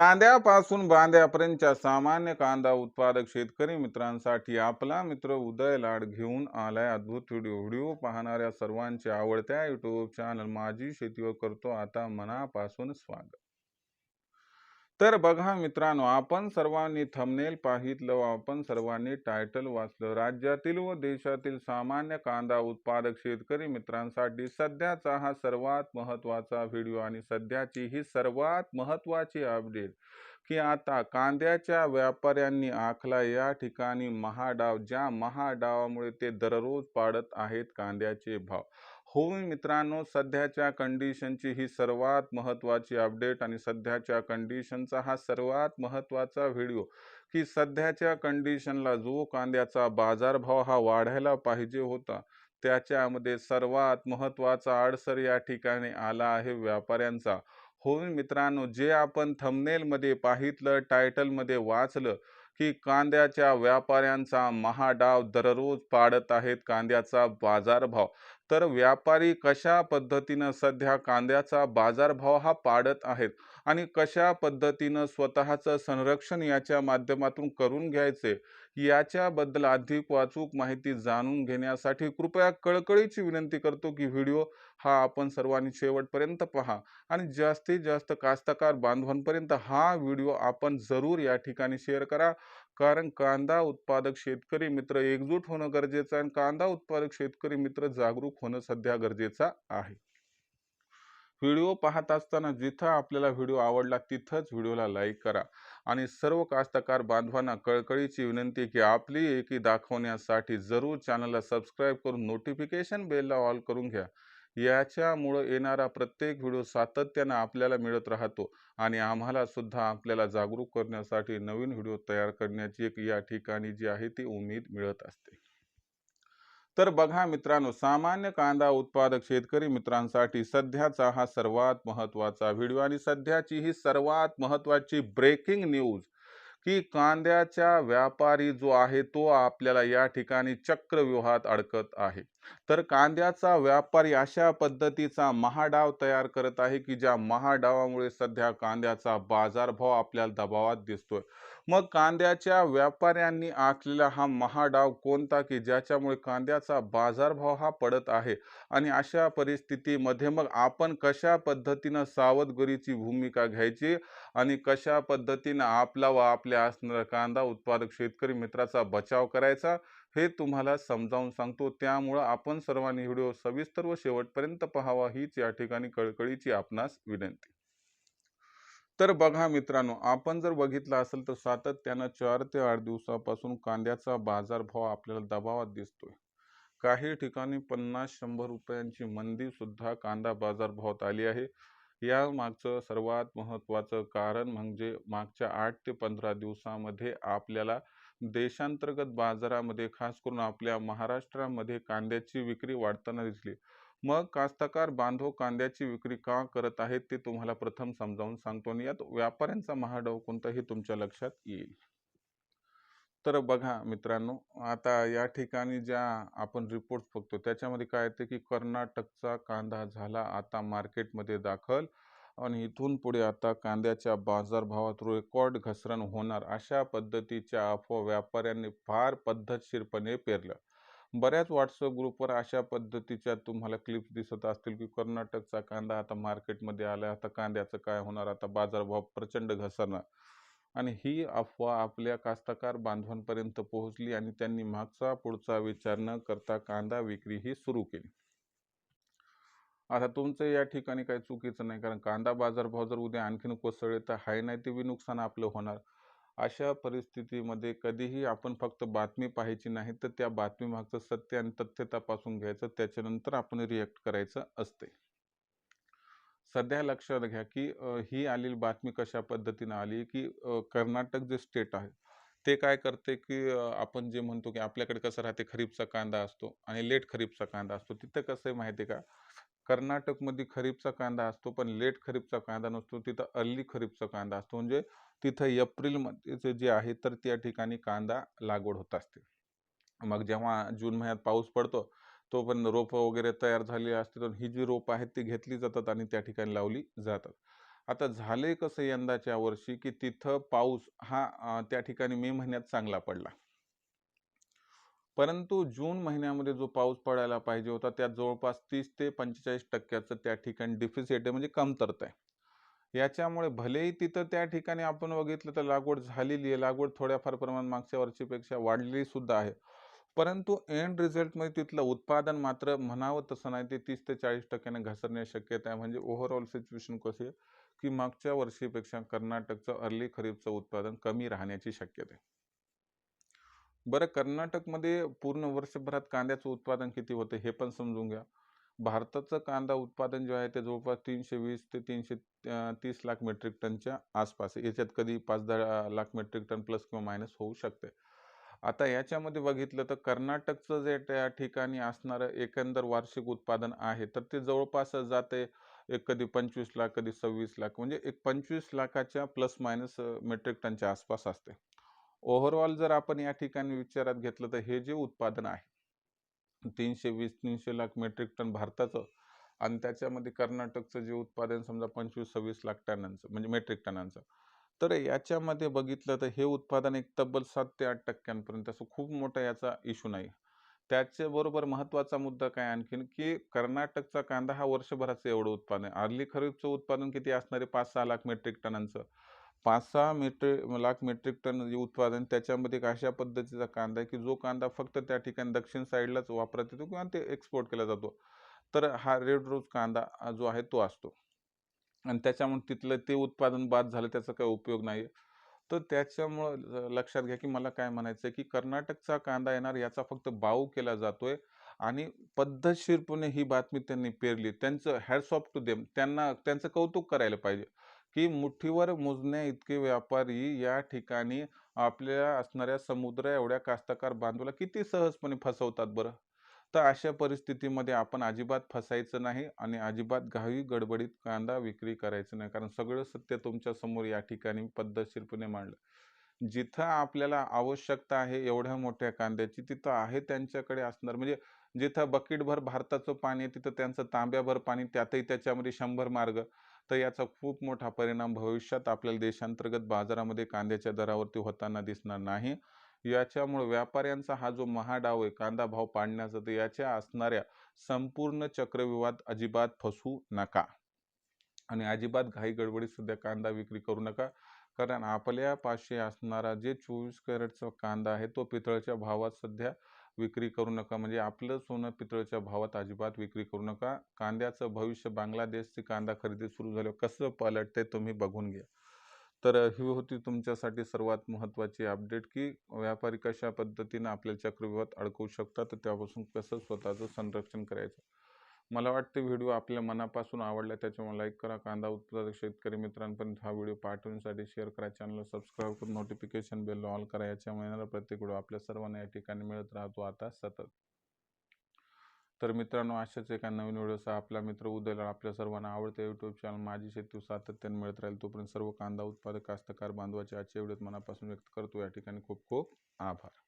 कांद्यापासून बांद्यापर्यंतच्या सामान्य कांदा उत्पादक शेतकरी मित्रांसाठी आपला मित्र उदय लाड घेऊन आलाय अद्भुत व्हिडिओ. व्हिडिओ पाहणाऱ्या सर्वांच्या आवडत्या युट्यूब चॅनल माझी शेतीवर करतो आता मनापासून स्वागत. तर बघा मित्रांनो आपण सर्वांनी थंबनेल पाहितलं व आपण सर्वांनी टायटल वाचलं. राज्यातील व देशातील सामान्य कांदा उत्पादक शेतकरी मित्रांसाठी सध्याचा हा सर्वात महत्त्वाचा व्हिडिओ आणि सध्याची ही सर्वात महत्त्वाची अपडेट की आता कांद्याच्या व्यापाऱ्यांनी आखला या ठिकाणी महाडाव ज्या महाडावामुळे ते दररोज पाडत आहेत कांद्याचे भाव. होऊन मित्रांनो सध्याच्या कंडिशनची ही सर्वात महत्त्वाची अपडेट आणि सध्याच्या कंडिशनचा हा सर्वात महत्त्वाचा व्हिडिओ की सध्याच्या कंडिशनला जो कांद्याचा बाजारभाव हा वाढायला पाहिजे होता त्याच्यामध्ये सर्वात महत्त्वाचा अडसर या ठिकाणी आला आहे व्यापाऱ्यांचा. होऊन मित्रांनो जे आपण थंबनेलमध्ये पाहितलं टायटलमध्ये वाचलं की कांद्याच्या व्यापाऱ्यांचा महाडाव दररोज पाडत आहेत कांद्याचा बाजारभाव. तर व्यापारी कशा पद्धतीनं सध्या कांद्याचा बाजारभाव हा पाडत आहेत आणि कशा पद्धतीनं स्वतःचं संरक्षण याच्या माध्यमातून करून घ्यायचे याच्याबद्दल अधिक वाचूक माहिती जाणून घेण्यासाठी कृपया कळकळीची विनंती करतो की व्हिडिओ हा आपण सर्वांनी शेवटपर्यंत पहा आणि जास्तीत जास्त कास्तकार बांधवांपर्यंत हा व्हिडिओ आपण जरूर या ठिकाणी शेअर करा. कारण कांदा उत्पादक शेतकरी मित्र एकजूट होणं गरजेचं आहे आणि कांदा उत्पादक शेतकरी मित्र जागरूक होणं सध्या गरजेचं आहे. व्हिडिओ पाहत असताना जिथं आपल्याला व्हिडिओ आवडला तिथंच व्हिडिओला लाईक करा आणि सर्व कास्तकार बांधवांना कळकळीची विनंती की आपली एकी दाखवण्यासाठी जरूर चॅनलला सबस्क्राईब करून नोटिफिकेशन बेलला ऑल करून घ्या. याच्यामुळं येणारा प्रत्येक व्हिडिओ सातत्यानं आपल्याला मिळत राहतो आणि आम्हाला सुद्धा आपल्याला जागरूक करण्यासाठी नवीन व्हिडिओ तयार करण्याची एक या ठिकाणी जी आहे ती उमेद मिळत असते. तर बघा मित्रांनो सामान्य कांदा उत्पादक शेतकरी मित्रांसाठी सध्याचा हा सर्वात महत्त्वाचा व्हिडिओ आणि सध्याची ही सर्वात महत्त्वाची ब्रेकिंग न्यूज की कांद्याचा व्यापारी जो आहे तो आपल्याला या ठिकाणी चक्रव्यूहात अडकत आहे. तर कांद्याचा व्यापारी अशा पद्धतीचा महाडाव तयार करत आहे की ज्या महाडावामुळे सध्या कांद्याचा बाजारभाव आपल्याला दबावात दिसतोय. मग कांद्याच्या व्यापाऱ्यांनी आखलेला हा महाडाव कोणता की ज्याच्यामुळे कांद्याचा बाजारभाव हा पडत आहे? आणि अशा परिस्थितीमध्ये मग आपण कशा पद्धतीनं सावधगिरीची भूमिका घ्यायची? आणि कशा पद्धतीनं आपला व आपल्या असणारा कांदा उत्पादक शेतकरी मित्राचा बचाव करायचा? हे तुम्हाला समजावून सांगतो. त्यामुळं आपण सर्वांनी व्हिडिओ सविस्तर व शेवटपर्यंत पहावा हीच या ठिकाणी कळकळीची आपणास विनंती. तर बघा मित्रांनो आपण जर बघितलं असेल तर सातत्यानं चार ते आठ दिवसापासून कांद्याचा बाजारभाव आपल्याला दबावात दिसतोय. काही ठिकाणी पन्नास शंभर रुपयांची मंदी सुद्धा कांदा बाजारभावात आली आहे. या मागचं सर्वात महत्त्वाचं कारण म्हणजे मागच्या आठ ते पंधरा दिवसामध्ये आपल्याला देशांतर्गत बाजारामध्ये खास करून आपल्या महाराष्ट्रामध्ये कांद्याची विक्री वाढताना दिसली. मग कास्तकार बांधव कांद्याची विक्री का करत आहेत ते तुम्हाला प्रथम समजावून सांगतो आणि यात व्यापाऱ्यांचा महाडाव कोणताही तुमच्या लक्षात येईल. तर बघा मित्रांनो आता या ठिकाणी ज्या आपण रिपोर्ट बघतो त्याच्यामध्ये काय येते की कर्नाटकचा कांदा झाला आता मार्केटमध्ये दाखल. आणि इथून पुढे आता कांद्याच्या बाजारभावात रेकॉर्ड घसरण होणार अशा पद्धतीच्या अफवा व्यापाऱ्यांनी फार पद्धतशीरपणे पेरलं. बऱ्याच व्हॉट्सअप ग्रुपवर अशा पद्धतीच्या तुम्हाला क्लिप्स दिसत असतील की कर्नाटकचा कांदा आता मार्केटमध्ये आला आता कांद्याचं काय होणार आता बाजारभाव प्रचंड घसरणार. आणि ही अफवा आपल्या कास्तकार बांधवांपर्यंत पोहोचली आणि त्यांनी मागचा पुढचा विचार न करता कांदा विक्री ही सुरू केली. आता तुमचं या ठिकाणी काही चुकीचं नाही कारण कांदा बाजारभाव जर उद्या आणखीन कोसळले तर हाय नाही ते बी नुकसान आपलं होणार. अशा परिस्थितीमध्ये कधीही आपण फक्त बातमी पाहायची नाही तर त्या बातमीमागचं सत्य आणि तथ्य तपासून घ्यायचं त्याच्यानंतर आपण रिॲक्ट करायचं असते. सध्या लक्षात घ्या की ही आलेली बातमी कशा पद्धतीनं आली की कर्नाटक जे स्टेट आहे ते काय करते की आपण जे म्हणतो की आपल्याकडे कसं राहते खरीपचा कांदा असतो आणि लेट खरीपचा कांदा असतो. तिथं कसं आहे माहिती आहे का? कर्नाटकमध्ये खरीपचा कांदा असतो पण लेट खरीपचा कांदा नसतो. तिथं अर्ली खरीपचा कांदा असतो. म्हणजे तिथं एप्रिलमध्ये जे आहे तर त्या ठिकाणी कांदा लागवड होत असते. मग जेव्हा जून महिन्यात पाऊस पडतो तो पण रोपं वगैरे तयार झाली असते. तर ही जी रोपं आहेत ती घेतली जातात आणि त्या ठिकाणी लावली जातात. आता झाले कसं यंदाच्या वर्षी की तिथं पाऊस हा त्या ठिकाणी मे महिन्यात चांगला पडला. परंतु जून महिन्यामध्ये जो पाऊस पडायला पाहिजे होता त्यात जवळपास तीस ते पंचेचाळीस टक्क्याचं त्या ठिकाणी डिफिसिट आहे म्हणजे कमतरता आहे. याच्यामुळे भलेही तिथं त्या ठिकाणी आपण बघितलं तर लागवड झालेली आहे लागवड थोड्याफार प्रमाणात मागच्या वर्षीपेक्षा वाढलेली सुद्धा आहे. परंतु एंड रिझल्टमध्ये तिथलं उत्पादन मात्र म्हणावं तसं नाही. ते तीस ते चाळीस टक्क्याने घसरण्याची शक्यता आहे. म्हणजे ओव्हरऑल सिच्युएशन कशी आहे की मागच्या वर्षीपेक्षा कर्नाटकचं अर्ली खरीपचं उत्पादन कमी राहण्याची शक्यता आहे. बरं कर्नाटकमध्ये पूर्ण वर्षभरात कांद्याचं उत्पादन किती होतं हे पण समजून घ्या. भारताचं कांदा उत्पादन जे आहे ते जवळपास तीनशे वीस ते तीनशे तीस लाख मेट्रिक टनच्या आसपास आहे. याच्यात कधी पाच दहा लाख मेट्रिक टन प्लस किंवा मायनस होऊ शकते आता याच्यामध्ये बघितलं तर कर्नाटकचं जे त्या ठिकाणी असणारं एकंदर वार्षिक उत्पादन आहे तर ते जवळपास जाते एक कधी पंचवीस लाख कधी सव्वीस लाख म्हणजे एक पंचवीस लाखाच्या प्लस मायनस मेट्रिक टनच्या आसपास असते. ओव्हरऑल जर आपण या ठिकाणी विचारात घेतलं तर हे जे उत्पादन आहे तीनशे वीस तीनशे लाख मेट्रिक टन भारताचं आणि त्याच्यामध्ये कर्नाटकचं जे उत्पादन समजा पंचवीस सव्वीस लाख टनांचं म्हणजे मेट्रिक टनांचं तर याच्यामध्ये बघितलं तर हे उत्पादन एक तब्बल सात ते आठ टक्क्यांपर्यंत असं खूप मोठा याचा इश्यू नाही. त्याच्याबरोबर महत्त्वाचा मुद्दा काय आणखीन की कर्नाटकचा कांदा हा वर्षभराचं एवढं उत्पादन आहे. आर्ली खरीपचं उत्पादन किती असणार आहे? पाच सहा लाख मेट्रिक टनांचं. पाच सहा मेट्रिक लाख मेट्रिक टन जे उत्पादन त्याच्यामध्ये एक अशा पद्धतीचा कांदा आहे की जो कांदा फक्त त्या ठिकाणी दक्षिण साईडलाच वापरात येतो किंवा ते एक्सपोर्ट केला जातो. तर हा रेड रोज कांदा जो आहे तो असतो. आणि त्याच्यामुळे तिथलं ते उत्पादन बाद झालं त्याचा काही उपयोग नाही. तर त्याच्यामुळं लक्षात घ्या की मला काय म्हणायचं आहे की कर्नाटकचा कांदा येणार याचा फक्त बाऊ केला जातोय आणि पद्धतशीरपणे ही बातमी त्यांनी पेरली. त्यांचं हॅड्स ऑफ टू देम त्यांना त्यांचं कौतुक करायला पाहिजे की मुठीवर मोजण्या इतके व्यापारी या ठिकाणी आपल्या असणाऱ्या समुद्र एवढ्या कास्तकार बांधवाला किती सहजपणे फसवतात बरं? तर अशा परिस्थितीमध्ये आपण अजिबात फसायचं नाही आणि अजिबात घाई गडबडीत कांदा विक्री करायचं नाही. कारण सगळं सत्य तुमच्यासमोर या ठिकाणी पद्धतशीरपणे मांडलं. जिथं आपल्याला आवश्यकता आहे एवढ्या मोठ्या कांद्याची तिथं आहे त्यांच्याकडे असणार. म्हणजे जिथं बकेटभर भारताचं पाणी आहे तिथं त्यांचं तांब्याभर पाणी त्यातही त्याच्यामध्ये शंभर मार्ग. तर याचा खूप मोठा परिणाम भविष्यात आपल्याला देशांतर्गत बाजारामध्ये कांद्याच्या दरावरती होताना दिसणार नाही. याच्यामुळे व्यापाऱ्यांचा हा जो महाडाव आहे कांदा भाव पाडण्याचा तर याच्या असणाऱ्या संपूर्ण चक्रव्यूहात अजिबात फसू नका. आणि अजिबात घाई गडबडीत सध्या कांदा विक्री करू नका. कारण आपल्या पाशी असणारा जे चोवीस कॅरेटचा कांदा आहे तो पितळच्या भावात सध्या विक्री करू नका. म्हणजे आपलं सोनं पितळच्या भावात अजिबात विक्री करू नका. कांद्याचं भविष्य बांगलादेशची कांदा खरेदी सुरू झाल्यावर कसं पलटते तुम्ही बघून घ्या. तर ही होती तुमच्यासाठी सर्वात महत्त्वाची अपडेट की व्यापारी कशा पद्धतीनं आपल्या चक्रव्यूहात अडकवू शकतात तर त्यापासून कसं स्वतःचं संरक्षण करायचं? मला वाटते व्हिडिओ आपल्या मनापासून आवडला त्याच्यामुळे लाईक करा कांदा उत्पादक शेतकरी मित्रांपर्यंत हा व्हिडिओ पाठवण्यासाठी शेअर करा चॅनलला सबस्क्राईब करून नोटिफिकेशन बेल ऑल करा याच्यामुळे येणारा प्रत्येक व्हिडिओ आपल्या सर्वांना या ठिकाणी मिळत राहतो. आता सतत. तर मित्रांनो अशाच एका नवीन व्हिडिओचा आपला मित्र उदयला आपल्या सर्वांना आवडतं यूट्यूब चॅनल माझी शेती सातत्याने मिळत राहील. तोपर्यंत सर्व कांदा उत्पादक कास्तकार बांधवाचे आजच्या व्हिडिओत मनापासून व्यक्त करतो. या ठिकाणी खूप खूप आभार.